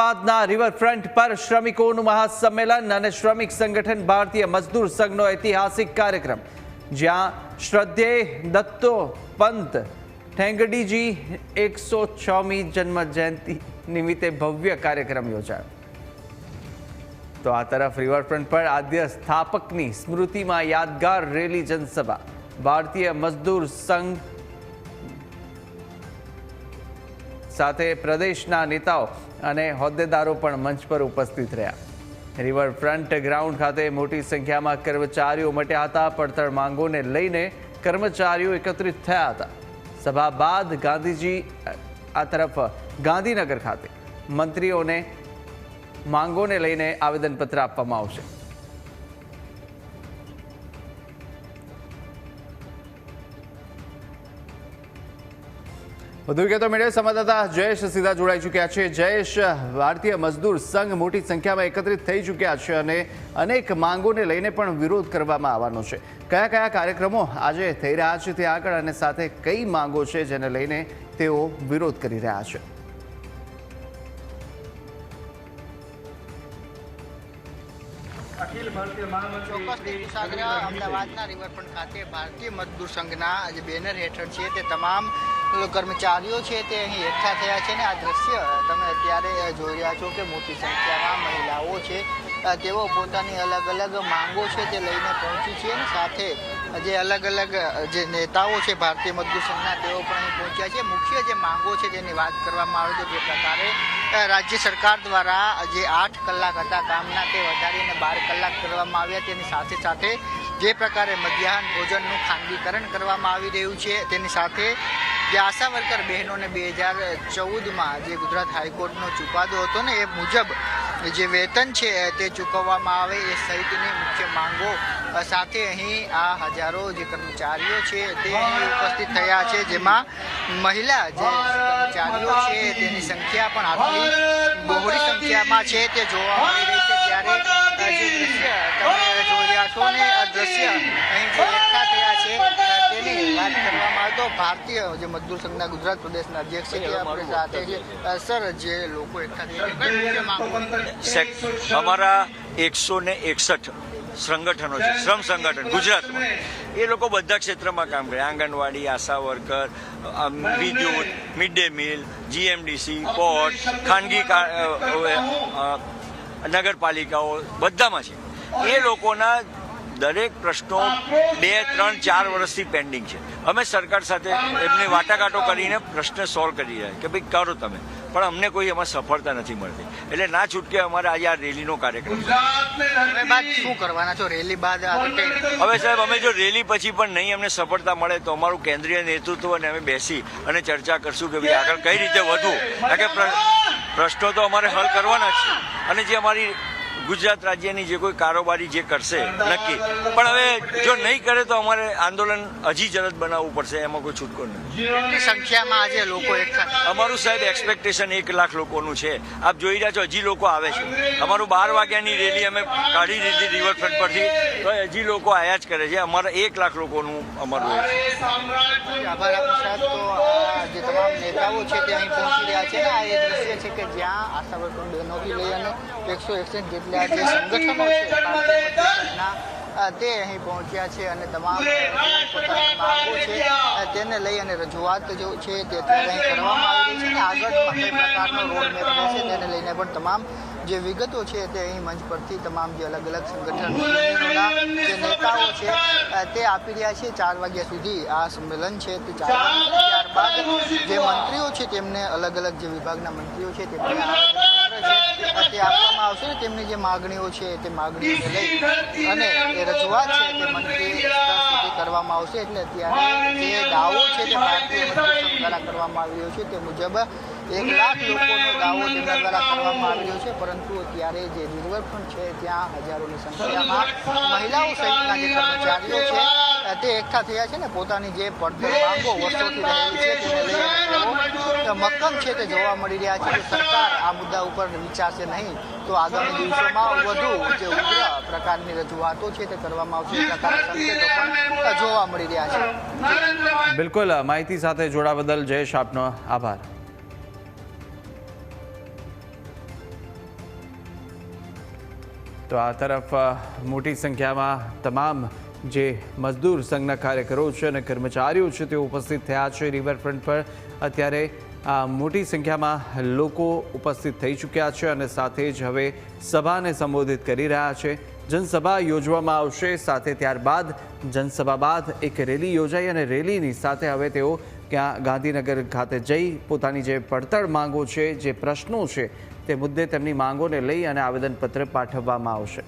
અમદાવાદના રિવરફ્રન્ટ પર શ્રમિકોનું મહાસંમેલન અને શ્રમિક સંગઠન ભારતીય મજદૂર સંઘનો ઐતિહાસિક કાર્યક્રમ. જ્યાં શ્રદ્ધેય દત્તો પંત ઠેંગડીજી એકસો છમી જન્મ જયંતિ નિમિત્તે ભવ્ય કાર્યક્રમ યોજાયો. તો આ તરફ રિવરફ્રન્ટ પર આદ્ય સ્થાપકની સ્મૃતિમાં યાદગાર રેલી જનસભા. ભારતીય મજદૂર સંઘ સાથે પ્રદેશના નેતાઓ અને હોદ્દેદારો પણ મંચ પર ઉપસ્થિત રહ્યા. રિવરફ્રન્ટ ગ્રાઉન્ડ ખાતે મોટી સંખ્યામાં કર્મચારીઓ મટ્યા હતા. પડતર માંગોને લઈને કર્મચારીઓ એકત્રિત થયા હતા. સભા બાદ ગાંધીજી, આ તરફ ગાંધીનગર ખાતે મંત્રીઓને માંગોને લઈને આવેદનપત્ર આપવામાં આવશે. વધુ વિગતો મેળવે સંવાદદાતા જયેશ સીધા જોડાઈ ચૂક્યા છે. જયેશ, ભારતીય મજદૂર સંઘ મોટી સંખ્યામાં એકત્રિત થઈ ચૂક્યા છે અને અનેક માંગોને લઈને પણ વિરોધ કરવામાં આવવાનો છે. કયા કયા કાર્યક્રમો આજે થઈ રહ્યા છે તે આગળ અને સાથે કઈ માંગો છે જેને લઈને તેઓ વિરોધ કરી રહ્યા છે? અખિલ ભારતીય મહામંત્રી સાગરા અમદાવાદના રિવરફ્રન્ટ ખાતે ભારતીય મજદૂર સંઘના જે બેનર હેઠળ છે તે તમામ કર્મચારીઓ છે તે અહીં એકઠા થયા છે ને આ દ્રશ્ય તમે અત્યારે જોઈ રહ્યા છો કે મોટી સંખ્યામાં મહિલાઓ છે તેઓ પોતાની અલગ અલગ માંગો છે તે લઈને પહોંચી છે અને સાથે જે અલગ અલગ જે નેતાઓ છે ભારતીય મજદૂર સંઘના તેઓ પણ અહીં પહોંચ્યા છે. મુખ્ય જે માંગો છે તેની વાત કરવામાં આવે તો જે પ્રકારે રાજ્ય સરકાર દ્વારા જે આઠ કલાક હતા કામના તે વધારીને બાર કલાક કરવામાં આવ્યા. તેની સાથે સાથે જે પ્રકારે મધ્યાહન ભોજનનું ખાનગીકરણ કરવામાં આવી રહ્યું છે. તેની સાથે જે આશા વર્કર બહેનોને બે હજાર ચૌદમાં જે ગુજરાત હાઈકોર્ટનો ચુકાદો હતો ને એ મુજબ જે વેતન છે તે ચૂકવવામાં આવે એ સહિતની મુખ્ય માંગો સાથે અહીં આ હજારો જે કર્મચારીઓ છે, તે ઉપસ્થિત થયા છે, જેમાં મહિલા જે કર્મચારીઓ છે, તેની સંખ્યા પણ આટલી બહોળી સંખ્યામાં છે, તે જોવા મળી રહી છે, ત્યારે જે દ્રશ્ય તમે જોઈ રહ્યા છો ને દ્રશ્ય અહીં જે એકઠા થયા છે તેની વાત કરવામાં આવે તો ભારતીય જે મજદૂર સંઘના ગુજરાત પ્રદેશના અધ્યક્ષ છે તે આપણી સાથે છે. સર જે લોકો એકઠા અમારા એકસો ને એકસઠ સંગઠનો છે શ્રમ સંગઠન ગુજરાતમાં. એ લોકો બધા ક્ષેત્રમાં કામ કરે. આંગણવાડી આશા વર્કર વિદ્યુત mid day meal GMDC port ખાનગી નગરપાલિકાઓ બધામાં છે. એ લોકોના દરેક પ્રશ્નો બે ત્રણ ચાર વર્ષથી પેન્ડિંગ છે. અમે સરકાર સાથે એમને વાટાઘાટો કરીને પ્રશ્ન સોલ્વ કરી રહ્યા કે ભાઈ કરો તમે. પણ અમને કોઈ એમાં સફળતા નથી મળતી. એટલે ના છૂટકે અમારે આજે આ રેલીનો કાર્યક્રમ શું કરવાના છો? રેલી બાદ આગળ હવે સાહેબ અમે જો રેલી પછી પણ નહીં અમને સફળતા મળે તો અમારું કેન્દ્રીય નેતૃત્વ અને અમે બેસી અને ચર્ચા કરશું કે ભાઈ આગળ કઈ રીતે વધવું. કે પ્રશ્નો તો અમારે હલ કરવાના જ છે. અને જે અમારી ગુજરાત રાજ્યની જે કોઈ કારોબારી જે કરશે નક્કી. પણ હવે જો નહીં કરે તો અમારે આંદોલન હજી જલદ બનાવવું પડશે એમાં કોઈ છૂટકો નથી સંખ્યામાં આજે લોકો અમારું સાહેબ એક્સપેક્ટેશન એક લાખ લોકોનું છે. આપ જોઈ રહ્યા છો હજી લોકો આવે છે. અમારું બાર વાગ્યાની રેલી અમે કાઢી દીધી રિવરફ્રન્ટ પરથી. તો હજી લોકો આયા જ કરે છે. અમારા એક લાખ લોકોનું અમારું છે. આભાર આપનો સાહેબ. તો જે તમામ નેતાઓ છે તે અહીં પહોંચી રહ્યા છે આ એ દ્રશ્ય છે કે જ્યાં આશા વર્કર બહેનોથી લઈ અને એકસો એકસઠ જેટલા જે સંગઠનો છે તે અહીં પહોંચ્યા છે અને તમામ પોતાની માંગો છે તેને લઈ અને રજૂઆત જો છે તે અત્યારે અહીં કરવામાં આવી છે અને આગળ કઈ પ્રકારનો રોડ મેપ રહેશે તેને લઈને પણ તમામ જે વિગતો છે તે અહીં મંચ પરથી તમામ જે અલગ અલગ સંગઠનોના જે નેતાઓ છે તે આપી રહ્યા છે. ચાર વાગ્યા સુધી આ સંમેલન છે તે ચાર ત્યારબાદ જે મંત્રીઓ છે તેમને અલગ અલગ જે વિભાગના મંત્રીઓ છે તેમને આવેદનપત્ર છે તેમની જે માગણીઓ છે તે માગણીઓને લઈ અને એ રજૂઆત છે તે મંત્રી સુધી કરવામાં આવશે. એટલે અત્યારે જે દાવો છે તે ભારતીય મજદૂર દ્વારા કરવામાં આવ્યો છે. તે મુજબ એક લાખ લોકોનો દાવો તેમના દ્વારા કરવામાં આવ્યો છે. પરંતુ અત્યારે જે રિવરફ્રન્ટ છે ત્યાં હજારોની સંખ્યામાં મહિલાઓ સહિતના જે કર્મચારીઓ છે તે એકઠા થયા છે ને પોતાની જે પડતર માંગો વર્ષોથી રહેલી છે તેને લઈને મક્કમ છે તે જોવા મળી રહ્યા છે કે સરકાર આ મુદ્દા ઉપર વિચારશે નહીં. તો આગામી દિવસોમાં વધુ જે ઉગ્ર પ્રકારની રજૂઆતો છે તે કરવામાં આવશે પ્રકારના જોવા મળી રહ્યા છે. બિલકુલ માહિતી સાથે જોડા બદલ જયેશ આપનો આભાર. તો આ તરફ મોટી સંખ્યામાં તમામ જે મજદૂર સંઘના કાર્યકરો છે અને કર્મચારીઓ છે તેઓ ઉપસ્થિત થયા છે. રિવરફ્રન્ટ પર અત્યારે મોટી સંખ્યામાં લોકો ઉપસ્થિત થઈ ચૂક્યા છે અને સાથે જ હવે સભાને સંબોધિત કરી રહ્યા છે. જનસભા યોજવામાં આવશે, સાથે ત્યારબાદ જનસભા બાદ એક રેલી યોજાઈ અને રેલીની સાથે હવે તેઓ ક્યાં ગાંધીનગર ખાતે જઈ પોતાની જે પડતર માંગો છે, જે પ્રશ્નો છે, તે મુદ્દે તેમની માંગોને લઈ અને આવેદનપત્ર પાઠવવામાં આવશે.